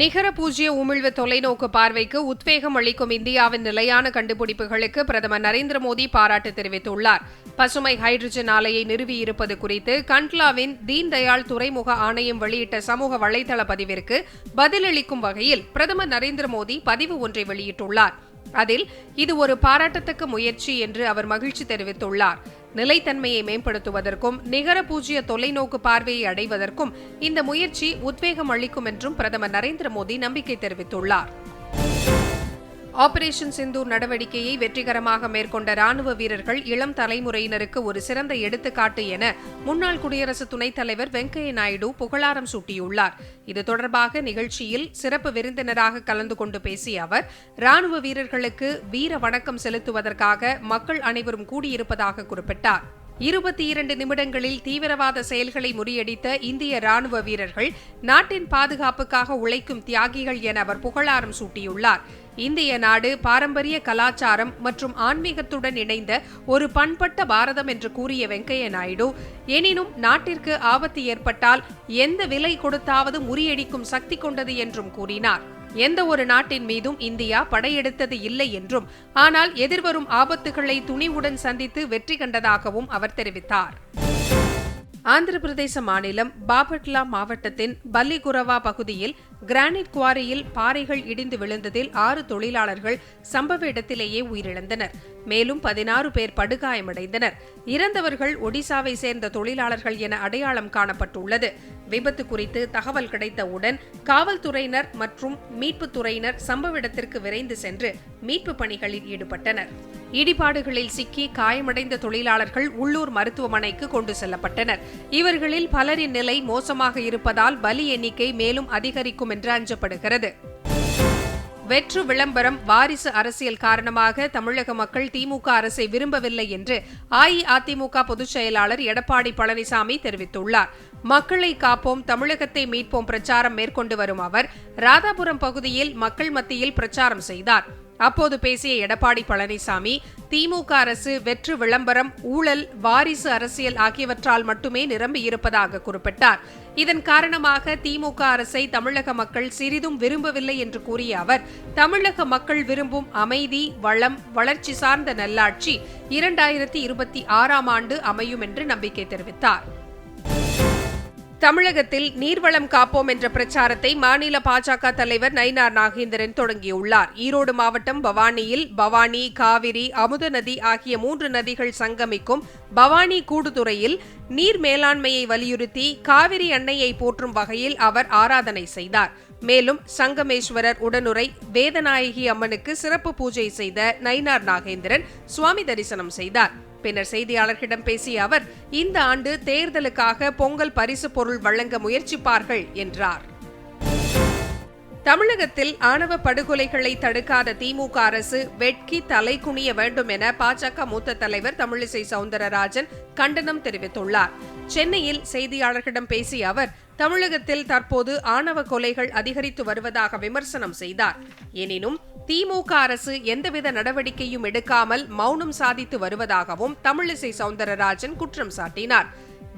நிகர பூஜ்ய உமிழ்வு தொலைநோக்கு பார்வைக்கு உத்வேகம் அளிக்கும் இந்தியாவின் நிலையான கண்டுபிடிப்புகளுக்கு பிரதமர் நரேந்திர மோடி பாராட்டு தெரிவித்துள்ளார். பசுமை ஹைட்ரஜன் ஆலையை நிறுவியிருப்பது குறித்து கண்ட்லாவின் தீன்தயாள் துறைமுக ஆணையம் வெளியிட்ட சமூக வலைதள பதிவிற்கு பதிலளிக்கும் வகையில் பிரதமர் நரேந்திர மோடி பதிவு ஒன்றை வெளியிட்டுள்ளார். அதில் இது ஒரு பாராட்டத்தக்க முயற்சி என்று அவர் மகிழ்ச்சி தெரிவித்துள்ளார். நிலைத்தன்மையை மேம்படுத்துவதற்கும் நிகர பூஜ்ய தொலைநோக்கு பார்வையை அடைவதற்கும் இந்த முயற்சி உத்வேகம் அளிக்கும் என்றும் பிரதமர் நரேந்திர மோடி நம்பிக்கை தெரிவித்துள்ளார். ஆபரேஷன் சிந்தூர் நடவடிக்கையை வெற்றிகரமாக மேற்கொண்ட ராணுவ வீரர்கள் இளம் தலைமுறையினருக்கு ஒரு சிறந்த எடுத்துக்காட்டு என முன்னாள் குடியரசு துணைத் தலைவர் வெங்கையா நாயுடு புகழாரம் சூட்டியுள்ளார். இது தொடர்பாக நிகழ்ச்சியில் சிறப்பு விருந்தினராக கலந்து கொண்டு பேசிய அவர் ராணுவ வீரர்களுக்கு வீர வணக்கம் செலுத்துவதற்காக மக்கள் அனைவரும் கூடியிருப்பதாக குறிப்பிட்டார். இருபத்தி இரண்டு நிமிடங்களில் தீவிரவாத செயல்களை முறியடித்த இந்திய ராணுவ வீரர்கள் நாட்டின் பாதுகாப்புக்காக உழைக்கும் தியாகிகள் என அவர் புகழாரம் சூட்டியுள்ளார். இந்திய நாடு பாரம்பரிய கலாச்சாரம் மற்றும் ஆன்மீகத்துடன் இணைந்த ஒரு பண்பட்ட பாரதம் என்று கூறிய வெங்கையா நாயுடு எனினும் நாட்டிற்கு ஆபத்து ஏற்பட்டால் எந்த விலை கொடுத்தாவது முறியடிக்கும் சக்தி கொண்டது என்றும் கூறினார். எந்த ஒரு நாட்டின் மீதும் இந்தியா படையெடுத்தது இல்லை என்றும் ஆனால் எதிர்வரும் ஆபத்துகளை துணிவுடன் சந்தித்து வெற்றி கண்டதாகவும் அவர் தெரிவித்தார். ஆந்திர பிரதேச மாநிலம் பாபட்லா மாவட்டத்தின் பல்லிகுரவா பகுதியில் கிரானைட் குவாரியில் பாறைகள் இடிந்து விழுந்ததில் ஆறு தொழிலாளர்கள் சம்பவ இடத்திலேயே உயிரிழந்தனர். மேலும் பதினாறு பேர் படுகாயமடைந்தனர். இறந்தவர்கள் ஒடிசாவை சேர்ந்த தொழிலாளர்கள் என அடையாளம் காணப்பட்டுள்ளது. விபத்து குறித்து தகவல் கிடைத்தவுடன் காவல்துறையினர் மற்றும் மீட்புத்துறையினர் சம்பவ இடத்திற்கு விரைந்து சென்று மீட்பு பணிகளில் ஈடுபட்டனர். இடிபாடுகளில் சிக்கி காயமடைந்த தொழிலாளர்கள் உள்ளூர் மருத்துவமனைக்கு கொண்டு செல்லப்பட்டனர். இவர்களில் பலரின் நிலை மோசமாக இருப்பதால் பலி எண்ணிக்கை மேலும் அதிகரிக்கும் என்று அஞ்சப்படுகிறது. வெற்று விளம்பரம் வாரிசு அரசியல் காரணமாக தமிழக மக்கள் திமுக அரசை விரும்பவில்லை என்று அஇஅதிமுக பொதுச் செயலாளர் எடப்பாடி பழனிசாமி தெரிவித்துள்ளார். மக்களை காப்போம் தமிழகத்தை மீட்போம் பிரச்சாரம் மேற்கொண்டு வரும் அவர் ராதாபுரம் பகுதியில் மக்கள் மத்தியில் பிரச்சாரம் செய்தார். அப்போது பேசிய எடப்பாடி பழனிசாமி திமுக அரசு வெற்று விளம்பரம் ஊழல் வாரிசு அரசியல் ஆகியவற்றால் மட்டுமே நிரம்பியிருப்பதாக குறிப்பிட்டார். இதன் காரணமாக திமுக அரசை தமிழக மக்கள் சிறிதும் விரும்பவில்லை என்று கூறிய அவர் தமிழக மக்கள் விரும்பும் அமைதி வளம் வளர்ச்சி சார்ந்த நல்லாட்சி இரண்டாயிரத்தி இருபத்தி ஆறாம் ஆண்டு அமையும் என்று நம்பிக்கை தெரிவித்தார். தமிழகத்தில் நீர்வளம் காப்போம் என்ற பிரச்சாரத்தை மாநில பாஜக தலைவர் நயினார் நாகேந்திரன் தொடங்கியுள்ளார். ஈரோடு மாவட்டம் பவானியில் பவானி காவிரி அமுத நதி ஆகிய மூன்று நதிகள் சங்கமிக்கும் பவானி கூடுதுறையில் நீர் மேலாண்மையை வலியுறுத்தி காவிரி அன்னையை போற்றும் வகையில் அவர் ஆராதனை செய்தார். மேலும் சங்கமேஸ்வரர் உடனுரை வேதநாயகி அம்மனுக்கு சிறப்பு பூஜை செய்த நயினார் நாகேந்திரன் சுவாமி தரிசனம் செய்தார். பின்னர் செய்தியாளர்களிடம் பேசிய அவர் இந்த ஆண்டு தேர்தலுக்காக பொங்கல் பரிசு பொருள் வழங்க முயற்சிப்பார்கள் என்றார். தமிழகத்தில் ஆணவ படுகொலைகளை தடுக்காத திமுக அரசு வெட்கி தலை குனிய வேண்டும் என பாஜக மூத்த தலைவர் தமிழிசை சவுந்தரராஜன் கண்டனம் தெரிவித்துள்ளார். சென்னையில் செய்தியாளர்களிடம் பேசிய அவர் தமிழகத்தில் தற்போது ஆணவ கொலைகள் அதிகரித்து வருவதாக விமர்சனம் செய்தார். எனினும் திமுக அரசு எந்தவித நடவடிக்கையும் எடுக்காமல் மௌனம் சாதித்து வருவதாகவும் தமிழிசை சவுந்தரராஜன் குற்றம் சாட்டினார்.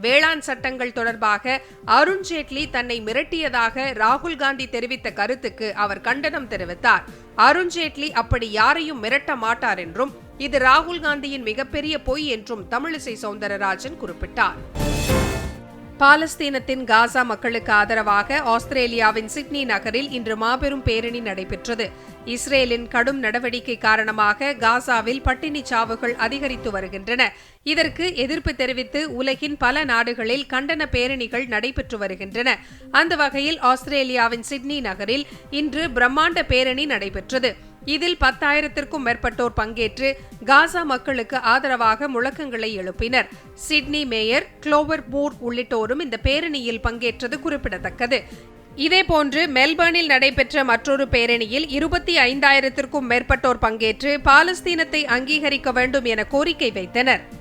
வேளாண் சட்டங்கள் தொடர்பாக அருண்ஜேட்லி தன்னை மிரட்டியதாக ராகுல் காந்தி தெரிவித்த கருத்துக்கு அவர் கண்டனம் தெரிவித்தார். அருண்ஜேட்லி அப்படி யாரையும் மிரட்ட மாட்டார் என்றும் இது ராகுல் காந்தியின் மிகப்பெரிய பொய் என்றும் தமிழிசை சவுந்தரராஜன் குறிப்பிட்டார். பாலஸ்தீனத்தின் காசா மக்களுக்கு ஆதரவாக ஆஸ்திரேலியாவின் சிட்னி நகரில் இன்று மாபெரும் பேரணி நடைபெற்றது. இஸ்ரேலின் கடும் நடவடிக்கை காரணமாக காசாவில் பட்டினி சாவுகள் அதிகரித்து வருகின்றன. இதற்கு எதிர்ப்பு தெரிவித்து உலகின் பல நாடுகளில் கண்டன பேரணிகள் நடைபெற்று வருகின்றன. அந்த வகையில் ஆஸ்திரேலியாவின் சிட்னி நகரில் இன்று பிரம்மாண்ட பேரணி நடைபெற்றது. இதில் பத்தாயிரத்திற்கும் மேற்பட்டோர் பங்கேற்று காசா மக்களுக்கு ஆதரவாக முழக்கங்களை எழுப்பினர். சிட்னி மேயர் குளோவர் பூர் உள்ளிட்டோரும் இந்த பேரணியில் பங்கேற்றது குறிப்பிடத்தக்கது. இதேபோன்று மெல்பர்னில் நடைபெற்ற மற்றொரு பேரணியில் இருபத்தி ஐந்தாயிரத்திற்கும் மேற்பட்டோர் பங்கேற்று பாலஸ்தீனத்தை அங்கீகரிக்க வேண்டும் என கோரிக்கை வைத்தனர்.